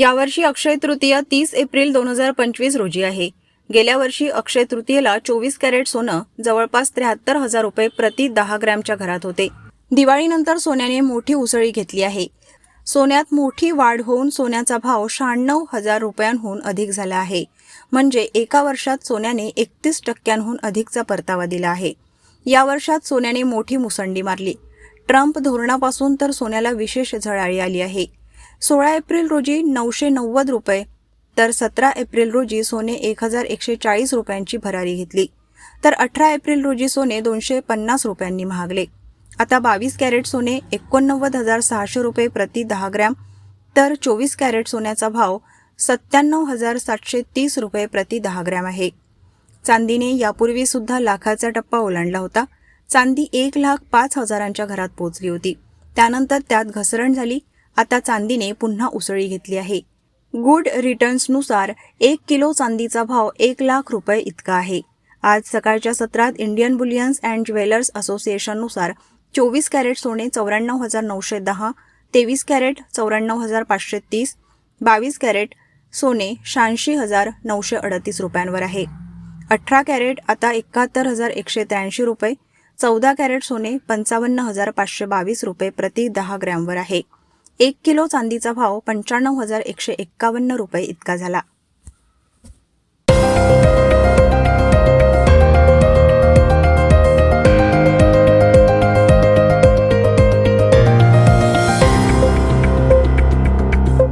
यावर्षी अक्षय तृतीय तीस एप्रिल दोन हजार पंचवीस रोजी आहे. गेल्या वर्षी अक्षय तृतीयेला चोवीस कॅरेट सोनं जवळपास त्र्याहत्तर हजार रुपये प्रति दहा ग्रॅमच्या घरात होते. दिवाळीनंतर सोन्याने मोठी उसळी घेतली आहे. सोन्यात मोठी वाढ होऊन सोन्याचा भाव शहाण्णव हजार रुपयांहून अधिक झाला आहे. म्हणजे एका वर्षात सोन्याने एकतीस टक्क्यांहून अधिकचा परतावा दिला आहे. या वर्षात सोन्याने मोठी मुसंडी मारली. ट्रम्प धोरणापासून तर सोन्याला विशेष झळाळी आली आहे. सोळा एप्रिल रोजी नऊशे नव्वद रुपये तर सतरा एप्रिल रोजी सोने एक हजार एकशे चाळीस रुपयांची भरारी घेतली. तर अठरा एप्रिल रोजी सोने दोनशे पन्नास रुपयांनी महागले. आता बावीस कॅरेट सोने एकोणनव्वद हजार सहाशे रुपये प्रति दहा ग्रॅम तर चोवीस कॅरेट सोन्याचा भाव सत्त्याण्णव हजार सातशे तीस रुपये प्रति दहा ग्रॅम आहे. चांदीने यापूर्वी सुद्धा लाखाचा टप्पा ओलांडला होता. चांदी एक लाख पाच हजारांच्या घरात पोहोचली होती. त्यानंतर त्यात घसरण झाली. आता चांदीने पुन्हा उसळी घेतली आहे. गुड रिटर्न्सनुसार एक किलो चांदीचा भाव एक लाख रुपये इतका आहे. आज सकाळच्या सत्रात इंडियन बुलियन्स अँड ज्वेलर्स असोसिएशननुसार चोवीस कॅरेट सोने चौऱ्याण्णव हजार नऊशे दहा तेवीस कॅरेट चौऱ्याण्णव हजार पाचशे तीस बावीस कॅरेट सोने शहाऐंशी हजार नऊशे अडतीस रुपयांवर आहे. अठरा कॅरेट आता एकाहत्तर हजार एकशे त्र्याऐंशी रुपये चौदा कॅरेट सोने पंचावन्न हजार पाचशे बावीस रुपये प्रति दहा ग्रॅमवर आहे. एक किलो चांदीचा भाव पंच्याण्णव हजार एकशे एक्कावन्न रुपये इतका झाला.